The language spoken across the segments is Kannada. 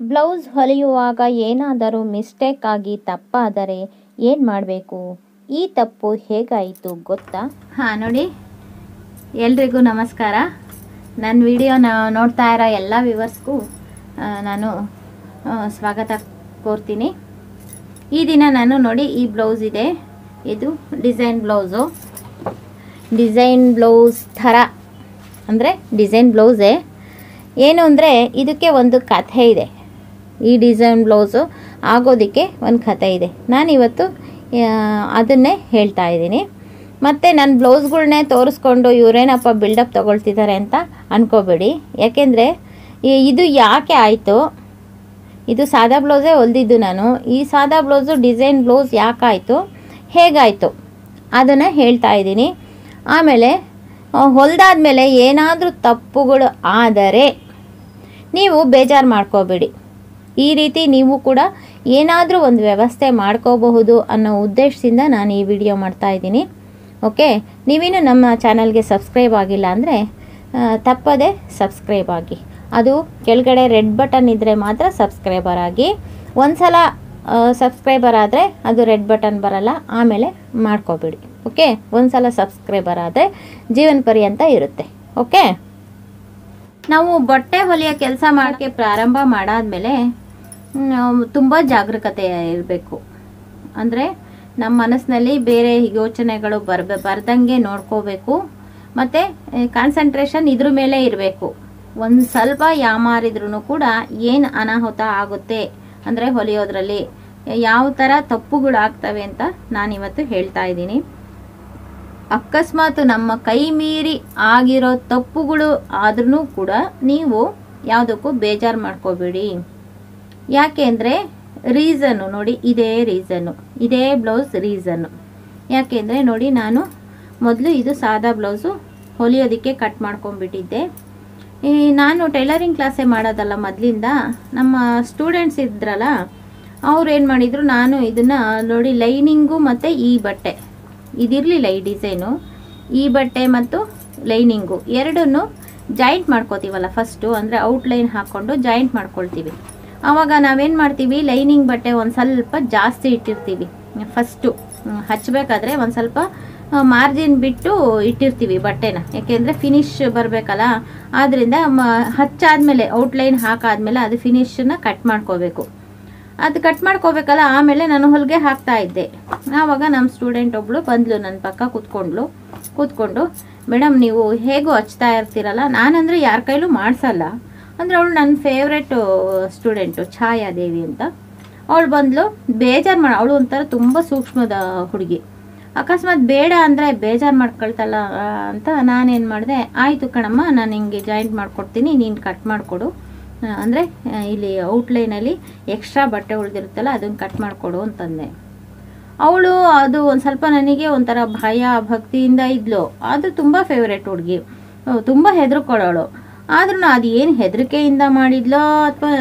ಬ್ಲೌಸ್ ಹೊಲಿಯುವಾಗ ಏನಾದರೂ ಮಿಸ್ಟೇಕ್ ಆಗಿ ತಪ್ಪಾದರೆ ಏನು ಮಾಡಬೇಕು? ಈ ತಪ್ಪು ಹೇಗಾಯಿತು ಗೊತ್ತಾ? ಹಾಂ, ನೋಡಿ. ಎಲ್ರಿಗೂ ನಮಸ್ಕಾರ. ನನ್ನ ವಿಡಿಯೋನ ನೋಡ್ತಾ ಇರೋ ಎಲ್ಲ ವ್ಯೂವರ್ಸ್ಗೂ ನಾನು ಸ್ವಾಗತ ಕೋರ್ತೀನಿ. ಈ ದಿನ ನಾನು ನೋಡಿ ಈ ಬ್ಲೌಸ್ ಇದೆ. ಇದು ಡಿಸೈನ್ ಬ್ಲೌಸು. ಡಿಸೈನ್ ಬ್ಲೌಸ್ ಥರ, ಅಂದರೆ ಡಿಸೈನ್ ಬ್ಲೌಸೇ. ಏನು ಅಂದರೆ ಇದಕ್ಕೆ ಒಂದು ಕಥೆ ಇದೆ. ಈ ಡಿಸೈನ್ ಬ್ಲೌಸು ಆಗೋದಕ್ಕೆ ಒಂದು ಕಥೆ ಇದೆ. ನಾನಿವತ್ತು ಅದನ್ನೇ ಹೇಳ್ತಾ ಇದ್ದೀನಿ. ಮತ್ತು ನನ್ನ ಬ್ಲೌಸ್ಗಳನ್ನೇ ತೋರಿಸ್ಕೊಂಡು ಇವರೇನಪ್ಪ ಬಿಲ್ಡಪ್ ತೊಗೊಳ್ತಿದ್ದಾರೆ ಅಂತ ಅಂದ್ಕೋಬೇಡಿ ಯಾಕೆಂದರೆ ಇದು ಯಾಕೆ ಆಯಿತು? ಇದು ಸಾದಾ ಬ್ಲೌಸೇ ಹೊಲ್ದಿದ್ದು ನಾನು. ಈ ಸಾದಾ ಬ್ಲೌಸು ಡಿಸೈನ್ ಬ್ಲೌಸ್ ಯಾಕಾಯಿತು? ಹೇಗಾಯಿತು? ಅದನ್ನು ಹೇಳ್ತಾ ಇದ್ದೀನಿ. ಆಮೇಲೆ ಹೊಲ್ದಾದ್ಮೇಲೆ ಏನಾದರೂ ತಪ್ಪುಗಳು ಆದರೆ ನೀವು ಬೇಜಾರು ಮಾಡ್ಕೋಬೇಡಿ. ಈ ರೀತಿ ನೀವು ಕೂಡ ಏನಾದರೂ ಒಂದು ವ್ಯವಸ್ಥೆ ಮಾಡ್ಕೋಬಹುದು ಅನ್ನೋ ಉದ್ದೇಶದಿಂದ ನಾನು ಈ ವಿಡಿಯೋ ಮಾಡ್ತಾ ಇದ್ದೀನಿ. ಓಕೆ? ನೀವಿನ್ನು ನಮ್ಮ ಚಾನಲ್ಗೆ ಸಬ್ಸ್ಕ್ರೈಬ್ ಆಗಿಲ್ಲ ಅಂದರೆ ತಪ್ಪದೆ ಸಬ್ಸ್ಕ್ರೈಬ್ ಆಗಿ. ಅದು ಕೆಳಗಡೆ ರೆಡ್ ಬಟನ್ ಇದ್ದರೆ ಮಾತ್ರ ಸಬ್ಸ್ಕ್ರೈಬರ್ ಆಗಿ. ಒಂದು ಸಲ ಸಬ್ಸ್ಕ್ರೈಬರ್ ಆದರೆ ಅದು ರೆಡ್ ಬಟನ್ ಬರಲ್ಲ, ಆಮೇಲೆ ಮಾಡ್ಕೋಬೇಡಿ. ಓಕೆ? ಒಂದು ಸಲ ಸಬ್ಸ್ಕ್ರೈಬರ್ ಆದರೆ ಜೀವನ ಪರ್ಯಂತ ಇರುತ್ತೆ. ಓಕೆ? ನಾವು ಬಟ್ಟೆ ಹೊಲಿಯೋ ಕೆಲಸ ಮಾಡೋಕ್ಕೆ ಪ್ರಾರಂಭ ಮಾಡಾದ್ಮೇಲೆ ತುಂಬ ಜಾಗರೂಕತೆ ಇರಬೇಕು. ಅಂದರೆ ನಮ್ಮ ಮನಸ್ಸಿನಲ್ಲಿ ಬೇರೆ ಯೋಚನೆಗಳು ಬರ್ಬ, ಬರ್ದಂಗೆ ನೋಡ್ಕೋಬೇಕು. ಮತ್ತು ಕಾನ್ಸಂಟ್ರೇಷನ್ ಇದ್ರ ಮೇಲೆ ಇರಬೇಕು. ಒಂದು ಸ್ವಲ್ಪ ಯಾಮಾರಿದ್ರೂ ಕೂಡ ಏನು ಅನಾಹುತ ಆಗುತ್ತೆ ಅಂದರೆ ಹೊಲಿಯೋದ್ರಲ್ಲಿ, ಯಾವ ಥರ ತಪ್ಪುಗಳು ಆಗ್ತವೆ ಅಂತ ನಾನಿವತ್ತು ಹೇಳ್ತಾ ಇದ್ದೀನಿ. ಅಕಸ್ಮಾತ್ ನಮ್ಮ ಕೈ ಮೀರಿ ಆಗಿರೋ ತಪ್ಪುಗಳು ಆದ್ರೂ ಕೂಡ ನೀವು ಯಾವುದಕ್ಕೂ ಬೇಜಾರು ಮಾಡ್ಕೋಬೇಡಿ. ಯಾಕೆ ಅಂದರೆ ರೀಸನ್ನು ನೋಡಿ, ಇದೇ ರೀಸನ್ನು ಇದೇ ಬ್ಲೌಸ್ ರೀಸನ್ನು ಯಾಕೆಂದರೆ ನೋಡಿ, ನಾನು ಮೊದಲು ಇದು ಸಾದಾ ಬ್ಲೌಸು ಹೊಲಿಯೋದಕ್ಕೆ ಕಟ್ ಮಾಡ್ಕೊಂಡ್ಬಿಟ್ಟಿದ್ದೆ. ಈ ನಾನು ಟೈಲರಿಂಗ್ ಕ್ಲಾಸೇ ಮಾಡೋದಲ್ಲ ಮೊದಲಿಂದ, ನಮ್ಮ ಸ್ಟೂಡೆಂಟ್ಸ್ ಇದ್ರಲ್ಲ, ಅವ್ರು ಏನು ಮಾಡಿದರು, ನಾನು ಇದನ್ನು ನೋಡಿ ಲೈನಿಂಗು ಮತ್ತು ಈ ಬಟ್ಟೆ. ಇದಿರಲಿಲ್ಲ ಈ ಡಿಸೈನು ಈ ಬಟ್ಟೆ ಮತ್ತು ಲೈನಿಂಗು ಎರಡನ್ನು ಜಾಯಿಂಟ್ ಮಾಡ್ಕೋತೀವಲ್ಲ ಫಸ್ಟು ಅಂದರೆ ಔಟ್ಲೈನ್ ಹಾಕ್ಕೊಂಡು ಜಾಯಿಂಟ್ ಮಾಡ್ಕೊಳ್ತೀವಿ. ಆವಾಗ ನಾವೇನು ಮಾಡ್ತೀವಿ? ಲೈನಿಂಗ್ ಬಟ್ಟೆ ಒಂದು ಸ್ವಲ್ಪ ಜಾಸ್ತಿ ಇಟ್ಟಿರ್ತೀವಿ. ಫಸ್ಟು ಹಚ್ಚಬೇಕಾದ್ರೆ ಒಂದು ಸ್ವಲ್ಪ ಮಾರ್ಜಿನ್ ಬಿಟ್ಟು ಇಟ್ಟಿರ್ತೀವಿ ಬಟ್ಟೆನ. ಯಾಕೆಂದರೆ ಫಿನಿಶ್ ಬರಬೇಕಲ್ಲ. ಆದ್ದರಿಂದ ಮ, ಹಚ್ಚಾದಮೇಲೆ ಔಟ್ಲೈನ್ ಹಾಕಾದ್ಮೇಲೆ ಅದು ಫಿನಿಶನ್ನ ಕಟ್ ಮಾಡ್ಕೋಬೇಕು. ಅದು ಕಟ್ ಮಾಡ್ಕೋಬೇಕಲ್ಲ, ಆಮೇಲೆ ನಾನು ಹೊಲಿಗೆ ಹಾಕ್ತಾ ಇದ್ದೆ. ಆವಾಗ ನಮ್ಮ ಸ್ಟೂಡೆಂಟ್ ಒಬ್ಳು ಬಂದ್ಲು ನನ್ನ ಪಕ್ಕ ಕೂತ್ಕೊಂಡ್ಲು ಕೂತ್ಕೊಂಡು, ಮೇಡಮ್, ನೀವು ಹೇಗೂ ಹಚ್ತಾ ಇರ್ತೀರಲ್ಲ. ನಾನಂದರೆ ಯಾರ ಕೈಲೂ ಮಾಡಿಸಲ್ಲ. ಅಂದರೆ ಅವಳು ನನ್ನ ಫೇವ್ರೆಟು ಸ್ಟೂಡೆಂಟು ಛಾಯಾದೇವಿ ಅಂತ. ಅವಳು ಬಂದಳು ಬೇಜಾರು ಮಾಡಿ, ಅವಳು ಒಂಥರ ತುಂಬ ಸೂಕ್ಷ್ಮದ ಹುಡುಗಿ. ಅಕಸ್ಮಾತ್ ಬೇಡ ಅಂದರೆ ಬೇಜಾರು ಮಾಡ್ಕೊಳ್ತಲ್ಲ ಅಂತ ನಾನೇನು ಮಾಡಿದೆ, ಆಯಿತು ಕಣಮ್ಮ, ನಾನು ಹಿಂಗೆ ಜಾಯಿಂಟ್ ಮಾಡಿಕೊಡ್ತೀನಿ, ನೀನು ಕಟ್ ಮಾಡಿಕೊಡು. ಅಂದರೆ ಇಲ್ಲಿ ಔಟ್ಲೈನಲ್ಲಿ ಎಕ್ಸ್ಟ್ರಾ ಬಟ್ಟೆ ಉಳಿದಿರುತ್ತಲ್ಲ ಅದನ್ನು ಕಟ್ ಮಾಡಿಕೊಡು ಅಂತಂದೆ. ಅವಳು ಅದು ಒಂದು ಸ್ವಲ್ಪ ನನಗೆ ಒಂಥರ ಭಯ, ಭಕ್ತಿಯಿಂದ ಇದ್ಲು. ಅದು ತುಂಬ ಫೇವ್ರೇಟ್ ಹುಡುಗಿ. ತುಂಬ ಹೆದರ್ಕೊಳ್ಳೋಳು ಆದ್ರೂ ಅದು ಏನು ಹೆದರಿಕೆಯಿಂದ ಮಾಡಿದ್ಲೋ ಅಥವಾ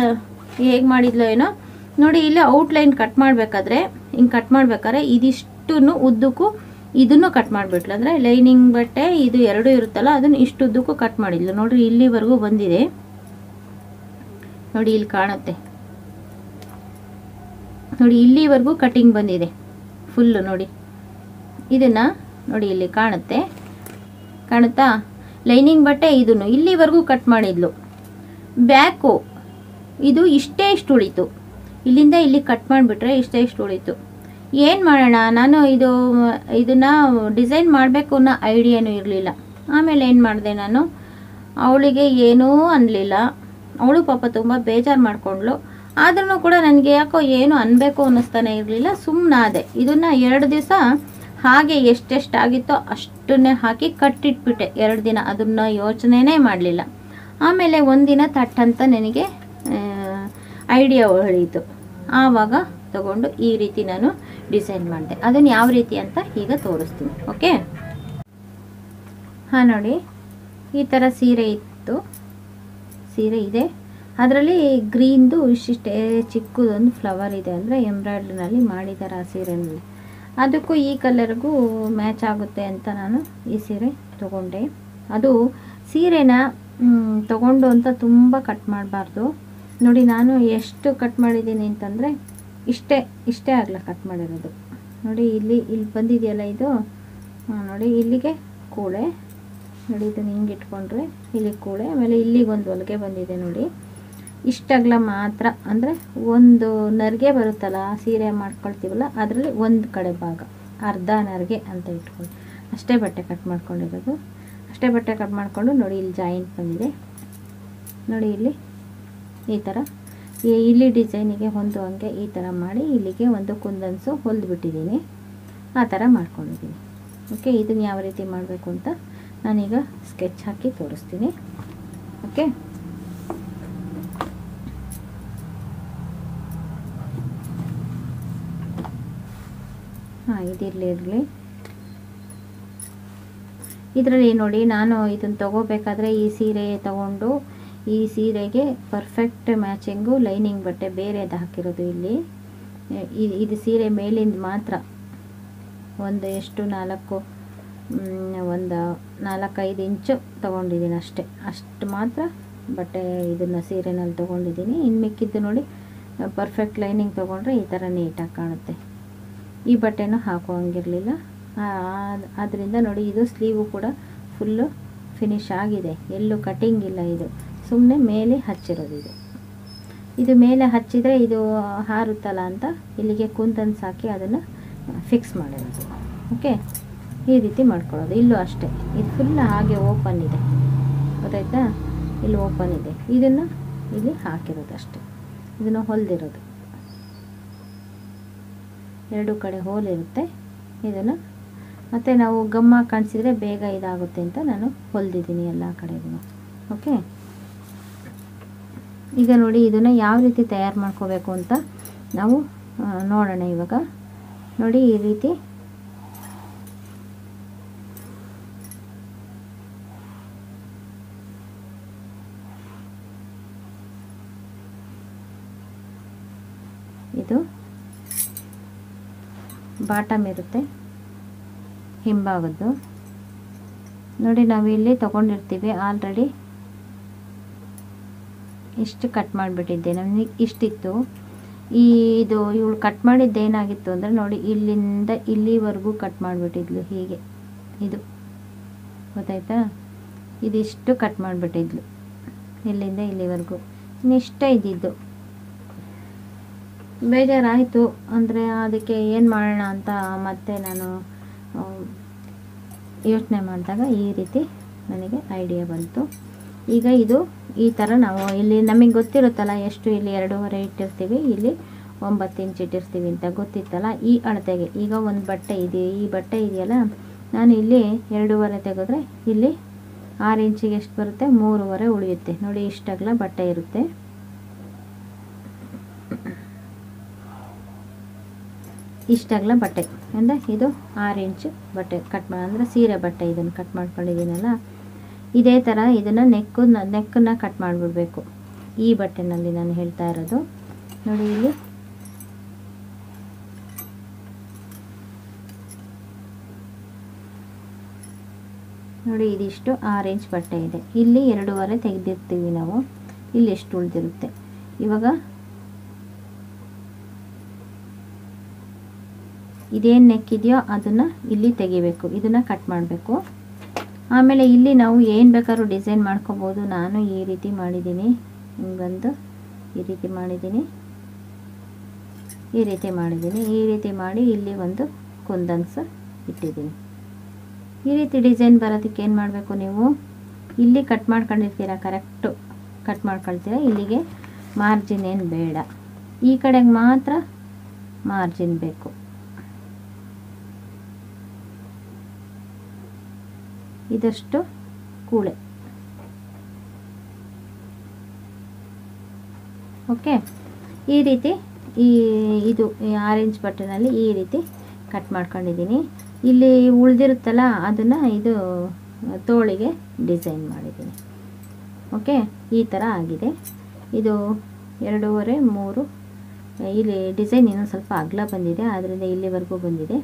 ಹೇಗೆ ಮಾಡಿದ್ಲೋ ಏನೋ, ನೋಡಿ ಇಲ್ಲಿ ಔಟ್ಲೈನ್ ಕಟ್ ಮಾಡಬೇಕಾದ್ರೆ, ಹಿಂಗೆ ಕಟ್ ಮಾಡ್ಬೇಕಾದ್ರೆ ಇದಿಷ್ಟನ್ನು ಉದ್ದಕ್ಕೂ ಇದನ್ನು ಕಟ್ ಮಾಡಿಬಿಟ್ಲು. ಅಂದರೆ ಲೈನಿಂಗ್ ಬಟ್ಟೆ ಇದು ಎರಡು ಇರುತ್ತಲ್ಲ, ಅದನ್ನು ಇಷ್ಟು ಉದ್ದಕ್ಕೂ ಕಟ್ ಮಾಡಿದ್ಲು. ನೋಡಿರಿ ಇಲ್ಲಿವರೆಗೂ ಬಂದಿದೆ. ನೋಡಿ ಇಲ್ಲಿ ಕಾಣುತ್ತೆ. ನೋಡಿ ಇಲ್ಲಿವರೆಗೂ ಕಟಿಂಗ್ ಬಂದಿದೆ. ಫುಲ್ಲು ನೋಡಿ. ಇದನ್ನ ನೋಡಿ ಇಲ್ಲಿ ಕಾಣುತ್ತೆ. ಕಾಣುತ್ತಾ? ಲೈನಿಂಗ್ ಬಟ್ಟೆ ಇದನ್ನು ಇಲ್ಲಿವರೆಗೂ ಕಟ್ ಮಾಡಿದ್ಲು. ಬ್ಯಾಕು, ಇದು ಇಷ್ಟೇ ಇಷ್ಟು ಉಳಿತು. ಇಲ್ಲಿಂದ ಇಲ್ಲಿ ಕಟ್ ಮಾಡಿಬಿಟ್ರೆ ಇಷ್ಟೇ ಇಷ್ಟು ಉಳಿತು. ಏನು ಮಾಡೋಣ, ನಾನು ಇದು, ಇದನ್ನು ಡಿಸೈನ್ ಮಾಡಬೇಕು ಅನ್ನೋ ಐಡಿಯಾನೂ ಇರಲಿಲ್ಲ. ಆಮೇಲೆ ಏನು ಮಾಡಿದೆ ನಾನು? ಅವಳಿಗೆ ಏನೂ ಅನ್ನಲಿಲ್ಲ ಅವಳು ಪಾಪ ತುಂಬ ಬೇಜಾರು ಮಾಡಿಕೊಂಡ್ಳು. ಆದ್ರೂ ಕೂಡ ನನಗೆ ಯಾಕೋ ಏನು ಅನ್ನಬೇಕು ಅನ್ನಿಸ್ತಾನೆ ಇರಲಿಲ್ಲ ಸುಮ್ಮನಾದೆ ಇದನ್ನು ಎರಡು ದಿವಸ ಹಾಗೆ ಎಷ್ಟೆಷ್ಟಾಗಿತ್ತೋ ಅಷ್ಟನ್ನೇ ಹಾಕಿ ಕಟ್ಟಿಟ್ಬಿಟ್ಟೆ. ಎರಡು ದಿನ ಅದನ್ನ ಯೋಚನೆನೇ ಮಾಡಲಿಲ್ಲ. ಆಮೇಲೆ ಒಂದಿನ ತಟ್ಟಂತ ನನಗೆ ಐಡಿಯಾ ಹೊಳೀತು ಆವಾಗ ತಗೊಂಡು ಈ ರೀತಿ ನಾನು ಡಿಸೈನ್ ಮಾಡಿದೆ. ಅದನ್ನು ಯಾವ ರೀತಿ ಅಂತ ಈಗ ತೋರಿಸ್ತೀನಿ. ಓಕೆ ಹಾಂ, ನೋಡಿ. ಈ ಥರ ಸೀರೆ ಇತ್ತು. ಸೀರೆ ಇದೆ. ಅದರಲ್ಲಿ ಗ್ರೀನ್ದು ಇಷ್ಟಿಷ್ಟೇ ಚಿಕ್ಕದೊಂದು ಫ್ಲವರ್ ಇದೆ. ಅಂದರೆ ಎಂಬ್ರಾಯ್ಡ್ರಿನಲ್ಲಿ ಮಾಡಿದ್ದಾರೆ ಆ ಸೀರೆನಲ್ಲಿ. ಅದಕ್ಕೂ ಈ ಕಲರ್ಗೂ ಮ್ಯಾಚ್ ಆಗುತ್ತೆ ಅಂತ ನಾನು ಈ ಸೀರೆ ತಗೊಂಡೆ. ಅದು ಸೀರೆನ ತಗೊಂಡು ಅಂತ ತುಂಬ ಕಟ್ ಮಾಡಬಾರ್ದು. ನೋಡಿ, ನಾನು ಎಷ್ಟು ಕಟ್ ಮಾಡಿದ್ದೀನಿ ಅಂತಂದರೆ ಇಷ್ಟೇ ಇಷ್ಟೇ ಆಗಲ್ಲ ಕಟ್ ಮಾಡಿರೋದು. ನೋಡಿ, ಇಲ್ಲಿ ಇಲ್ಲಿ ಬಂದಿದೆಯಲ್ಲ ಇದು? ನೋಡಿ, ಇಲ್ಲಿಗೆ ಕೂಳೆ. ನೋಡಿ, ಇದನ್ನು ಹಿಂಗೆ ಇಟ್ಕೊಂಡ್ರೆ ಇಲ್ಲಿ ಕೂಳೆ, ಆಮೇಲೆ ಇಲ್ಲಿಗೆ ಒಂದು ಹೊಲಿಗೆ ಬಂದಿದೆ ನೋಡಿ. ಇಷ್ಟಾಗಲ ಮಾತ್ರ, ಅಂದರೆ ಒಂದು ನರಿಗೆ ಬರುತ್ತಲ್ಲ, ಸೀರೆ ಮಾಡ್ಕೊಳ್ತೀವಲ್ಲ, ಅದರಲ್ಲಿ ಒಂದು ಕಡೆ ಭಾಗ, ಅರ್ಧ ನರಿಗೆ ಅಂತ ಇಟ್ಕೊಳ್ಳಿ. ಅಷ್ಟೇ ಬಟ್ಟೆ ಕಟ್ ಮಾಡ್ಕೊಂಡಿರೋದು. ಅಷ್ಟೇ ಬಟ್ಟೆ ಕಟ್ ಮಾಡಿಕೊಂಡು ನೋಡಿ, ಇಲ್ಲಿ ಜಾಯಿಂಟ್ ಬಂದಿದೆ. ನೋಡಿ ಇಲ್ಲಿ, ಈ ಥರ ಇಲ್ಲಿ ಡಿಸೈನಿಗೆ ಹೊಂದುವಂಗೆ ಈ ಥರ ಮಾಡಿ, ಇಲ್ಲಿಗೆ ಒಂದು ಕುಂದನ್ಸು ಹೊಲ್ದ್ಬಿಟ್ಟಿದ್ದೀನಿ. ಆ ಥರ ಮಾಡ್ಕೊಂಡಿದ್ದೀನಿ. ಓಕೆ ಇದನ್ನು ಯಾವ ರೀತಿ ಮಾಡಬೇಕು ಅಂತ ನಾನೀಗ ಸ್ಕೆಚ್ ಹಾಕಿ ತೋರಿಸ್ತೀನಿ. ಓಕೆ ಹಾಂ ಇದಿರಲಿ, ಇರಲಿ. ಇದರಲ್ಲಿ ನೋಡಿ, ನಾನು ಇದನ್ನು ತಗೋಬೇಕಾದ್ರೆ ಈ ಸೀರೆ ತಗೊಂಡು, ಈ ಸೀರೆಗೆ ಪರ್ಫೆಕ್ಟ್ ಮ್ಯಾಚಿಂಗು ಲೈನಿಂಗ್ ಬಟ್ಟೆ ಬೇರೆದು ಹಾಕಿರೋದು ಇಲ್ಲಿ. ಇದು ಸೀರೆ ಮೇಲಿಂದ ಮಾತ್ರ. ಒಂದು ಎಷ್ಟು, ನಾಲ್ಕು ಒಂದು ನಾಲ್ಕೈದು ಇಂಚು ತೊಗೊಂಡಿದ್ದೀನಿ ಅಷ್ಟೇ. ಅಷ್ಟು ಮಾತ್ರ ಬಟ್ಟೆ ಇದನ್ನು ಸೀರೆನಲ್ಲಿ ತೊಗೊಂಡಿದ್ದೀನಿ ಇನ್ನು ಮಿಕ್ಕಿದ್ದು ನೋಡಿ ಪರ್ಫೆಕ್ಟ್ ಲೈನಿಂಗ್ ತೊಗೊಂಡ್ರೆ ಈ ಥರ ನೀಟಾಗಿ ಕಾಣುತ್ತೆ. ಈ ಬಟ್ಟೆನೂ ಹಾಕೋಂಗಿರಲಿಲ್ಲ ಆದ್ದರಿಂದ ನೋಡಿ ಇದು ಸ್ಲೀವು ಕೂಡ ಫುಲ್ಲು ಫಿನಿಶ್ ಆಗಿದೆ. ಎಲ್ಲೂ ಕಟಿಂಗ್ ಇಲ್ಲ ಇದು. ಸುಮ್ಮನೆ ಮೇಲೆ ಹಚ್ಚಿರೋದು ಇದು. ಇದು ಮೇಲೆ ಹಚ್ಚಿದರೆ ಇದು ಹಾರುತ್ತಲ್ಲ ಅಂತ ಇಲ್ಲಿಗೆ ಕುಂತನ್ಸ್ ಹಾಕಿ ಅದನ್ನು ಫಿಕ್ಸ್ ಮಾಡಿರೋದು ಓಕೆ ಈ ರೀತಿ ಮಾಡ್ಕೊಳ್ಳೋದು. ಇಲ್ಲೂ ಅಷ್ಟೇ. ಇದು ಫುಲ್ ಹಾಗೆ ಓಪನ್ ಇದೆ. ಗೊತ್ತಾಯ್ತಾ? ಇಲ್ಲಿ ಓಪನ್ ಇದೆ. ಇದನ್ನು ಇಲ್ಲಿ ಹಾಕಿರೋದು ಅಷ್ಟೇ. ಇದನ್ನು ಹೊಲಿದಿರೋದು. ಎರಡು ಕಡೆ ಹೋಲ್ ಇರುತ್ತೆ. ಇದನ್ನು ಮತ್ತು ನಾವು ಗಮ್ಮ ಕಾಣಿಸಿದರೆ ಬೇಗ ಇದಾಗುತ್ತೆ ಅಂತ ನಾನು ಹೊಲಿದಿದ್ದೀನಿ ಎಲ್ಲ ಕಡೆಗೂ ಓಕೆ? ಈಗ ನೋಡಿ ಇದನ್ನು ಯಾವ ರೀತಿ ತಯಾರು ಮಾಡ್ಕೋಬೇಕು ಅಂತ ನಾವು ನೋಡೋಣ ಇವಾಗ. ನೋಡಿ ಈ ರೀತಿ. ಇದು ಬಾಟಮ್ ಇರುತ್ತೆ. ಹಿಂಭಾಗದ್ದು. ನೋಡಿ, ನಾವು ಇಲ್ಲಿ ತಗೊಂಡಿರ್ತೀವಿ ಆಲ್ರೆಡಿ ಇಷ್ಟು ಕಟ್ ಮಾಡಿಬಿಟ್ಟಿದ್ದೆ. ನಮಗೆ ಇಷ್ಟಿತ್ತು. ಈ ಇದು ಇವಳು ಕಟ್ ಮಾಡಿದ್ದು ಏನಾಗಿತ್ತು ಅಂದರೆ ನೋಡಿ, ಇಲ್ಲಿಂದ ಇಲ್ಲಿವರೆಗೂ ಕಟ್ ಮಾಡಿಬಿಟ್ಟಿದ್ಲು ಹೀಗೆ. ಇದು. ಗೊತ್ತಾಯ್ತಾ? ಇದಿಷ್ಟು ಕಟ್ ಮಾಡಿಬಿಟ್ಟಿದ್ಲು. ಇಲ್ಲಿಂದ ಇಲ್ಲಿವರೆಗೂ. ಇನ್ನಿಷ್ಟ ಇದ್ದಿದ್ದು. ಬೇಜಾರಾಯಿತು. ಅಂದರೆ ಅದಕ್ಕೆ ಏನು ಮಾಡೋಣ ಅಂತ ಮತ್ತೆ ನಾನು ಯೋಚನೆ ಮಾಡಿದಾಗ ಈ ರೀತಿ ನನಗೆ ಐಡಿಯಾ ಬಂತು. ಈಗ ಇದು ಈ ಥರ ನಾವು ಇಲ್ಲಿ ನಮಗೆ ಗೊತ್ತಿರುತ್ತಲ್ಲ ಎಷ್ಟು ಇಲ್ಲಿ ಎರಡೂವರೆ ಇಟ್ಟಿರ್ತೀವಿ, ಇಲ್ಲಿ ಒಂಬತ್ತು ಇಂಚ್ ಇಟ್ಟಿರ್ತೀವಿ ಅಂತ ಗೊತ್ತಿತ್ತಲ್ಲ ಈ ಅಳತೆಗೆ. ಈಗ ಒಂದು ಬಟ್ಟೆ ಇದೆ, ಈ ಬಟ್ಟೆ ಇದೆಯಲ್ಲ, ನಾನು ಇಲ್ಲಿ ಎರಡೂವರೆ ತೆಗೆದ್ರೆ ಇಲ್ಲಿ ಆರು ಇಂಚಿಗೆ ಎಷ್ಟು ಬರುತ್ತೆ? ಮೂರುವರೆ ಉಳಿಯುತ್ತೆ. ನೋಡಿ ಇಷ್ಟಾಗಲ ಬಟ್ಟೆ ಇರುತ್ತೆ. ಇಷ್ಟಾಗಲ ಬಟ್ಟೆ. ಅಂದರೆ ಇದು ಆರು ಇಂಚು ಬಟ್ಟೆ ಕಟ್ ಮಾಡಿ ಅಂದರೆ ಸೀರೆ ಬಟ್ಟೆ ಇದನ್ನು ಕಟ್ ಮಾಡ್ಕೊಂಡಿದ್ದೀನಲ್ಲ. ಇದೇ ಥರ ಇದನ್ನು ನೆಕ್ಕು ನೆಕ್ಕನ್ನು ಕಟ್ ಮಾಡಿಬಿಡ್ಬೇಕು. ಈ ಬಟ್ಟೆನಲ್ಲಿ ನಾನು ಹೇಳ್ತಾ ಇರೋದು. ನೋಡಿ ಇಲ್ಲಿ. ನೋಡಿ ಇದಿಷ್ಟು ಆರು ಇಂಚ್ ಬಟ್ಟೆ ಇದೆ. ಇಲ್ಲಿ ಎರಡೂವರೆ ತೆಗೆದಿರ್ತೀವಿ ನಾವು. ಇಲ್ಲಿ ಎಷ್ಟು ಉಳಿದಿರುತ್ತೆ. ಇವಾಗ ಇದೇನು ನೆಕ್ಕಿದೆಯೋ ಅದನ್ನು ಇಲ್ಲಿ ತೆಗಿಬೇಕು, ಇದನ್ನು ಕಟ್ ಮಾಡಬೇಕು. ಆಮೇಲೆ ಇಲ್ಲಿ ನಾವು ಏನು ಬೇಕಾದ್ರೂ ಡಿಸೈನ್ ಮಾಡ್ಕೋಬೋದು. ನಾನು ಈ ರೀತಿ ಮಾಡಿದ್ದೀನಿ. ಹಿಂಗಂದು ಈ ರೀತಿ ಮಾಡಿದ್ದೀನಿ. ಈ ರೀತಿ ಮಾಡಿದ್ದೀನಿ. ಈ ರೀತಿ ಮಾಡಿ ಇಲ್ಲಿ ಒಂದು ಕುಂದನ್ಸ್ ಇಟ್ಟಿದ್ದೀನಿ. ಈ ರೀತಿ ಡಿಸೈನ್ ಬರೋದಕ್ಕೆ ಏನು ಮಾಡಬೇಕು ನೀವು? ಇಲ್ಲಿ ಕಟ್ ಮಾಡ್ಕೊಂಡಿರ್ತೀರ? ಕರೆಕ್ಟು ಕಟ್ ಮಾಡ್ಕೊಳ್ತೀರ? ಇಲ್ಲಿಗೆ ಮಾರ್ಜಿನ್ ಏನು ಬೇಡ. ಈ ಕಡೆಗೆ ಮಾತ್ರ ಮಾರ್ಜಿನ್ ಬೇಕು. ಇದಷ್ಟು ಕೂಳೆ. ಓಕೆ ಈ ರೀತಿ ಈ, ಇದು ಆರೆಂಜ್ ಬಟ್ಟೆನಲ್ಲಿ ಈ ರೀತಿ ಕಟ್ ಮಾಡ್ಕೊಂಡಿದ್ದೀನಿ. ಇಲ್ಲಿ ಉಳಿದಿರುತ್ತಲ್ಲ, ಅದನ್ನು ಇದು ತೋಳಿಗೆ ಡಿಸೈನ್ ಮಾಡಿದ್ದೀನಿ. ಓಕೆ ಈ ಥರ ಆಗಿದೆ. ಇದು ಎರಡೂವರೆ, ಮೂರು, ಇಲ್ಲಿ ಡಿಸೈನ್ ಇನ್ನೊಂದು ಸ್ವಲ್ಪ ಅಗಲ ಬಂದಿದೆ ಆದ್ದರಿಂದ ಇಲ್ಲಿವರೆಗೂ ಬಂದಿದೆ.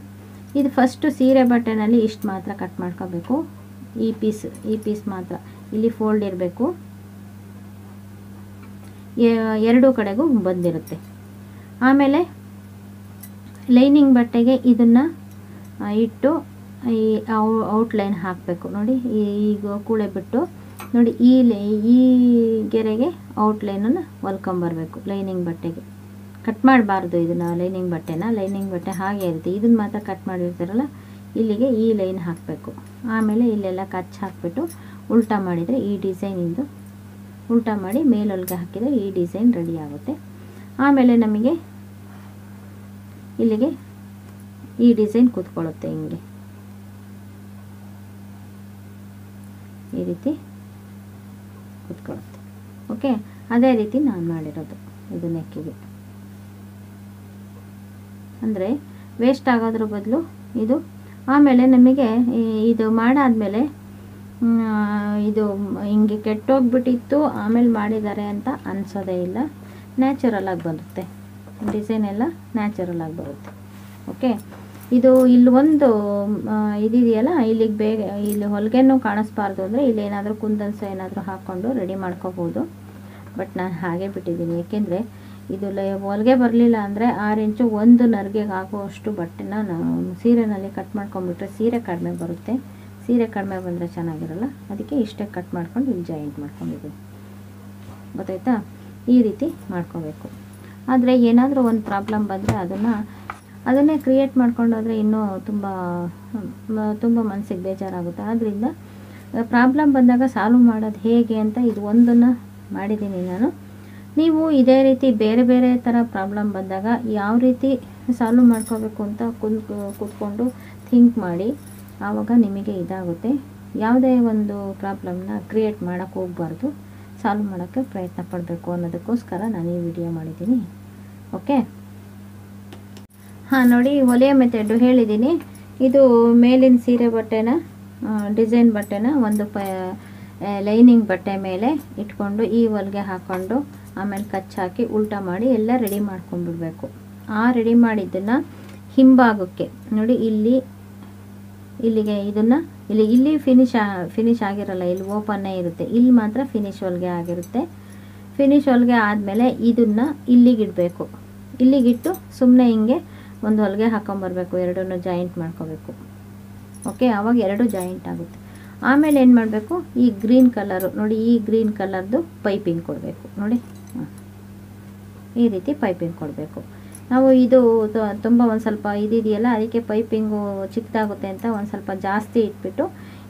ಇದು ಫಸ್ಟು ಸೀರೆ ಬಟ್ಟೆನಲ್ಲಿ ಇಷ್ಟು ಮಾತ್ರ ಕಟ್ ಮಾಡ್ಕೋಬೇಕು. ಈ ಪೀಸ್ ಈ ಪೀಸ್ ಮಾತ್ರ. ಇಲ್ಲಿ ಫೋಲ್ಡ್ ಇರಬೇಕು. ಎರಡೂ ಕಡೆಗೂ ಬಂದಿರುತ್ತೆ. ಆಮೇಲೆ ಲೈನಿಂಗ್ ಬಟ್ಟೆಗೆ ಇದನ್ನು ಇಟ್ಟು, ಈ ಔಟ್ಲೈನ್ ಹಾಕಬೇಕು. ನೋಡಿ ಈಗ ಕೂಳೆ ಬಿಟ್ಟು, ನೋಡಿ, ಈ ಲೈ ಈ ಗೆರೆಗೆ ಔಟ್ಲೈನನ್ನು ಹೊಲ್ಕೊಂಬರ್ಬೇಕು ಲೈನಿಂಗ್ ಬಟ್ಟೆಗೆ. ಕಟ್ ಮಾಡಬಾರ್ದು ಇದನ್ನು ಲೈನಿಂಗ್ ಬಟ್ಟೆನ. ಲೈನಿಂಗ್ ಬಟ್ಟೆ ಹಾಗೆ ಇರುತ್ತೆ. ಇದನ್ನು ಮಾತ್ರ ಕಟ್ ಮಾಡಿರ್ತಾರಲ್ಲ ಇಲ್ಲಿಗೆ ಈ ಲೈನ್ ಹಾಕಬೇಕು. ಆಮೇಲೆ ಇಲ್ಲೆಲ್ಲ ಕಚ್ ಹಾಕಿಬಿಟ್ಟು ಉಲ್ಟಾ ಮಾಡಿದರೆ ಈ ಡಿಸೈನಿಂದು ಉಲ್ಟಾ ಮಾಡಿ ಮೇಲೊಳಗೆ ಹಾಕಿದರೆ ಈ ಡಿಸೈನ್ ರೆಡಿ ಆಗುತ್ತೆ. ಆಮೇಲೆ ನಮಗೆ ಇಲ್ಲಿಗೆ ಈ ಡಿಸೈನ್ ಕೂತ್ಕೊಳ್ಳುತ್ತೆ ಹಿಂಗೆ. ಈ ರೀತಿ ಕೂತ್ಕೊಳ್ಳುತ್ತೆ. ಓಕೆ? ಅದೇ ರೀತಿ ನಾನು ಮಾಡಿರೋದು ಇದು ನೆಕ್ಕಿಗೆ. ಅಂದರೆ ವೇಸ್ಟ್ ಆಗೋದ್ರ ಬದಲು ಇದು ಆಮೇಲೆ ನಮಗೆ ಇದು ಮಾಡಾದಮೇಲೆ ಇದು ಹಿಂಗೆ ಕೆಟ್ಟೋಗ್ಬಿಟ್ಟಿತ್ತು, ಆಮೇಲೆ ಮಾಡಿದ್ದಾರೆ ಅಂತ ಅನಿಸೋದೇ ಇಲ್ಲ. ನ್ಯಾಚುರಲ್ ಆಗಿ ಬರುತ್ತೆ. ಡಿಸೈನ್ ಎಲ್ಲ ನ್ಯಾಚುರಲ್ ಆಗಿ ಬರುತ್ತೆ. ಓಕೆ ಇದು ಇಲ್ಲಿ ಒಂದು ಇದಿದೆಯಲ್ಲ, ಇಲ್ಲಿಗೆ ಬೇಗ, ಇಲ್ಲಿ ಹೊಲಿಗೆನೂ ಕಾಣಿಸ್ಬಾರ್ದು ಅಂದರೆ ಇಲ್ಲಿ ಏನಾದರೂ ಕುಂದನ್ಸ ಏನಾದರೂ ಹಾಕ್ಕೊಂಡು ರೆಡಿ ಮಾಡ್ಕೋಬೋದು. ಬಟ್ ನಾನು ಹಾಗೆ ಬಿಟ್ಟಿದ್ದೀನಿ. ಏಕೆಂದರೆ ಇದು ಲೈ, ಹೊಲಿಗೆ ಬರಲಿಲ್ಲ ಅಂದರೆ ಆರು ಇಂಚು ಒಂದು ನರ್ಗೆಗೆ ಆಗುವಷ್ಟು ಬಟ್ಟೆನ ನಾವು ಸೀರೆನಲ್ಲಿ ಕಟ್ ಮಾಡ್ಕೊಂಡ್ಬಿಟ್ರೆ ಸೀರೆ ಕಡಿಮೆ ಬರುತ್ತೆ. ಸೀರೆ ಕಡಿಮೆ ಬಂದರೆ ಚೆನ್ನಾಗಿರಲ್ಲ. ಅದಕ್ಕೆ ಇಷ್ಟೇ ಕಟ್ ಮಾಡ್ಕೊಂಡು ಇಲ್ಲಿ ಜಾಯಿಂಟ್ ಮಾಡ್ಕೊಂಡಿದ್ದೀನಿ. ಗೊತ್ತಾಯ್ತಾ? ಈ ರೀತಿ ಮಾಡ್ಕೋಬೇಕು. ಆದರೆ ಏನಾದರೂ ಒಂದು ಪ್ರಾಬ್ಲಮ್ ಬಂದರೆ ಅದನ್ನು, ಅದನ್ನೇ ಕ್ರಿಯೇಟ್ ಮಾಡ್ಕೊಂಡೋದ್ರೆ ಇನ್ನೂ ತುಂಬ ತುಂಬ ಮನಸ್ಸಿಗೆ ಬೇಜಾರಾಗುತ್ತೆ. ಆದ್ದರಿಂದ ಪ್ರಾಬ್ಲಮ್ ಬಂದಾಗ ಸಾಲ್ವ್ ಮಾಡೋದು ಹೇಗೆ ಅಂತ ಇದು ಒಂದನ್ನು ಮಾಡಿದ್ದೀನಿ ನಾನು. ನೀವು ಇದೇ ರೀತಿ ಬೇರೆ ಬೇರೆ ಥರ ಪ್ರಾಬ್ಲಮ್ ಬಂದಾಗ ಯಾವ ರೀತಿ ಸಾಲ್ವ್ ಮಾಡ್ಕೋಬೇಕು ಅಂತ ಕುಂತ್ ಕೂತ್ಕೊಂಡು ಥಿಂಕ್ ಮಾಡಿ, ಆವಾಗ ನಿಮಗೆ ಇದಾಗುತ್ತೆ. ಯಾವುದೇ ಒಂದು ಪ್ರಾಬ್ಲಮ್ನ ಕ್ರಿಯೇಟ್ ಮಾಡೋಕ್ಕೆ ಹೋಗಬಾರ್ದು. ಸಾಲ್ವ್ ಮಾಡೋಕ್ಕೆ ಪ್ರಯತ್ನ ಪಡಬೇಕು ಅನ್ನೋದಕ್ಕೋಸ್ಕರ ನಾನು ಈ ವಿಡಿಯೋ ಮಾಡಿದ್ದೀನಿ. ಓಕೆ ಹಾಂ, ನೋಡಿ, ಒಲೆಯ ಮೆಥೆಡು ಹೇಳಿದ್ದೀನಿ. ಇದು ಮೇಲಿನ ಸೀರೆ ಬಟ್ಟೆನ ಡಿಸೈನ್ ಬಟ್ಟೆನ ಒಂದು ಪ ಲೈನಿಂಗ್ ಬಟ್ಟೆ ಮೇಲೆ ಇಟ್ಕೊಂಡು ಈ ಹೊಲಿಗೆ ಹಾಕ್ಕೊಂಡು ಆಮೇಲೆ ಕಚ್ಚಾಕಿ ಉಲ್ಟ ಮಾಡಿ ಎಲ್ಲ ರೆಡಿ ಮಾಡ್ಕೊಂಡ್ಬಿಡ್ಬೇಕು. ಆ ರೆಡಿ ಮಾಡಿದ್ದನ್ನು ಹಿಂಭಾಗಕ್ಕೆ, ನೋಡಿ ಇಲ್ಲಿ, ಇಲ್ಲಿಗೆ ಇದನ್ನು, ಇಲ್ಲಿ ಇಲ್ಲಿ ಫಿನಿಶ್ ಫಿನಿಶ್ ಆಗಿರಲ್ಲ, ಇಲ್ಲಿ ಓಪನ್ನೇ ಇರುತ್ತೆ. ಇಲ್ಲಿ ಮಾತ್ರ ಫಿನಿಶ್ ಹೊಲಿಗೆ ಆಗಿರುತ್ತೆ. ಫಿನಿಶ್ ಹೊಲಿಗೆ ಆದಮೇಲೆ ಇದನ್ನು ಇಲ್ಲಿಗಿಡಬೇಕು ಇಲ್ಲಿಗಿಟ್ಟು ಸುಮ್ಮನೆ ಹಿಂಗೆ ಒಂದು ಹೊಲಿಗೆ ಹಾಕೊಂಬರ್ಬೇಕು, ಎರಡನ್ನೂ ಜಾಯಿಂಟ್ ಮಾಡ್ಕೋಬೇಕು. ಓಕೆ ಆವಾಗ ಎರಡು ಜಾಯಿಂಟ್ ಆಗುತ್ತೆ. ಆಮೇಲೆ ಏನು ಮಾಡಬೇಕು? ಈ ಗ್ರೀನ್ ಕಲರು ನೋಡಿ ಈ ಗ್ರೀನ್ ಕಲರ್ದು ಪೈಪಿಂಗ್ ಕೊಡಬೇಕು. ನೋಡಿ. ಈ ರೀತಿ ಪೈಪಿಂಗ್ ಕೊಡಬೇಕು. ನಾವು ಇದು ತುಂಬ ಒಂದು ಸ್ವಲ್ಪ ಇದಿದೆಯಲ್ಲ, ಅದಕ್ಕೆ ಪೈಪಿಂಗು ಚಿಕ್ಕದಾಗುತ್ತೆ ಅಂತ ಒಂದು ಸ್ವಲ್ಪ ಜಾಸ್ತಿ ಇಟ್ಬಿಟ್ಟು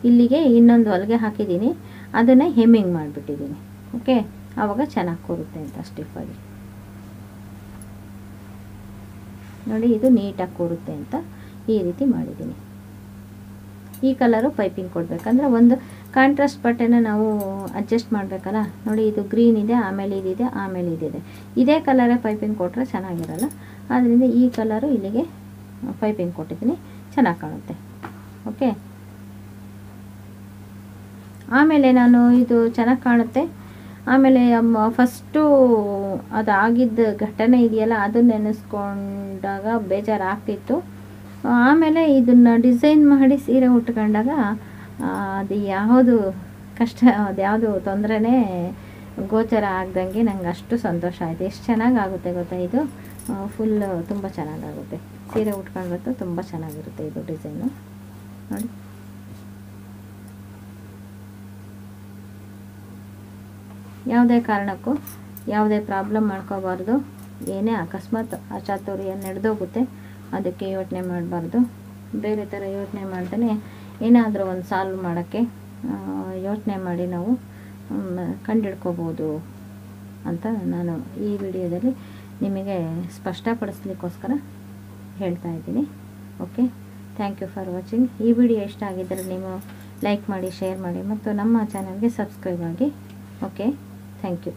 ಇಲ್ಲಿಗೆ ಇನ್ನೊಂದು ಹೊಲಿಗೆ ಹಾಕಿದ್ದೀನಿ. ಅದನ್ನು ಹೆಮ್ಮಿಂಗ್ ಮಾಡಿಬಿಟ್ಟಿದ್ದೀನಿ. ಓಕೆ? ಆವಾಗ ಚೆನ್ನಾಗಿ ಕೂರುತ್ತೆ ಅಂತ ಸ್ಟಿಫಾಗಿ ನೋಡಿ, ಇದು ನೀಟಾಗಿ ಕೂರುತ್ತೆ ಅಂತ ಈ ರೀತಿ ಮಾಡಿದ್ದೀನಿ. ಈ ಕಲರು ಪೈಪಿಂಗ್ ಕೊಡಬೇಕಂದ್ರೆ ಒಂದು ಕಾಂಟ್ರಾಸ್ಟ್ ಬಟ್ಟೆನ ನಾವು ಅಡ್ಜಸ್ಟ್ ಮಾಡಬೇಕಲ್ಲ? ನೋಡಿ ಇದು ಗ್ರೀನ್ ಇದೆ, ಆಮೇಲೆ ಇದಿದೆ ಆಮೇಲೆ ಇದಿದೆ. ಇದೇ ಕಲರೇ ಪೈಪಿಂಗ್ ಕೊಟ್ಟರೆ ಚೆನ್ನಾಗಿರಲ್ಲ. ಆದ್ದರಿಂದ ಈ ಕಲರು ಇಲ್ಲಿಗೆ ಪೈಪಿಂಗ್ ಕೊಟ್ಟಿದ್ದೀನಿ. ಚೆನ್ನಾಗಿ ಕಾಣುತ್ತೆ. ಓಕೆ ಆಮೇಲೆ ನಾನು ಇದು ಚೆನ್ನಾಗಿ ಕಾಣುತ್ತೆ. ಆಮೇಲೆ ಫಸ್ಟು ಅದಾಗಿದ್ದ ಘಟನೆ ಇದೆಯಲ್ಲ ಅದು ನೆನೆಸ್ಕೊಂಡಾಗ ಬೇಜಾರಾಗ್ತಿತ್ತು. ಆಮೇಲೆ ಇದನ್ನು ಡಿಸೈನ್ ಮಾಡಿ ಸೀರೆ ಉಟ್ಕೊಂಡಾಗ ಅದು ಯಾವುದು ಕಷ್ಟ, ಅದು ಯಾವುದು ತೊಂದರೆನೇ ಗೋಚರ ಆಗ್ದಂಗೆ ನಂಗೆ ಅಷ್ಟು ಸಂತೋಷ ಆಯಿತು. ಎಷ್ಟು ಚೆನ್ನಾಗಾಗುತ್ತೆ ಗೊತ್ತಾ ಇದು? ಫುಲ್ ತುಂಬ ಚೆನ್ನಾಗಾಗುತ್ತೆ. ಸೀರೆ ಉಟ್ಕೊಂಡ್ಬತ್ತು ತುಂಬ ಚೆನ್ನಾಗಿರುತ್ತೆ ಇದು ಡಿಸೈನು. ನೋಡಿ. ಯಾವುದೇ ಕಾರಣಕ್ಕೂ ಯಾವುದೇ ಪ್ರಾಬ್ಲಮ್ ಮಾಡ್ಕೋಬಾರ್ದು. ಏನೇ ಅಕಸ್ಮಾತ್ ಅಚಾತುರ್ಯ ನಡೆದೋಗುತ್ತೆ, ಅದಕ್ಕೆ ಯೋಚನೆ ಮಾಡಬಾರ್ದು. ಬೇರೆ ಥರ ಯೋಚನೆ ಮಾಡ್ದೇ ಏನಾದರೂ ಒಂದು ಸಾಲ್ವ್ ಮಾಡೋಕ್ಕೆ ಯೋಚನೆ ಮಾಡಿ ನಾವು ಕಂಡುಹಿಡ್ಕೋಬೋದು ಅಂತ ನಾನು ಈ ವಿಡಿಯೋದಲ್ಲಿ ನಿಮಗೆ ಸ್ಪಷ್ಟಪಡಿಸ್ಲಿಕ್ಕೋಸ್ಕರ ಹೇಳ್ತಾ ಇದ್ದೀನಿ. Okay thank you for watching ಈ ವಿಡಿಯೋ ಇಷ್ಟ ಆಗಿದ್ದರೆ ನೀವು ಲೈಕ್ ಮಾಡಿ ಶೇರ್ ಮಾಡಿ ಮತ್ತು ನಮ್ಮ ಚಾನಲ್ಗೆ ಸಬ್ಸ್ಕ್ರೈಬ್ ಆಗಿ. Okay thank you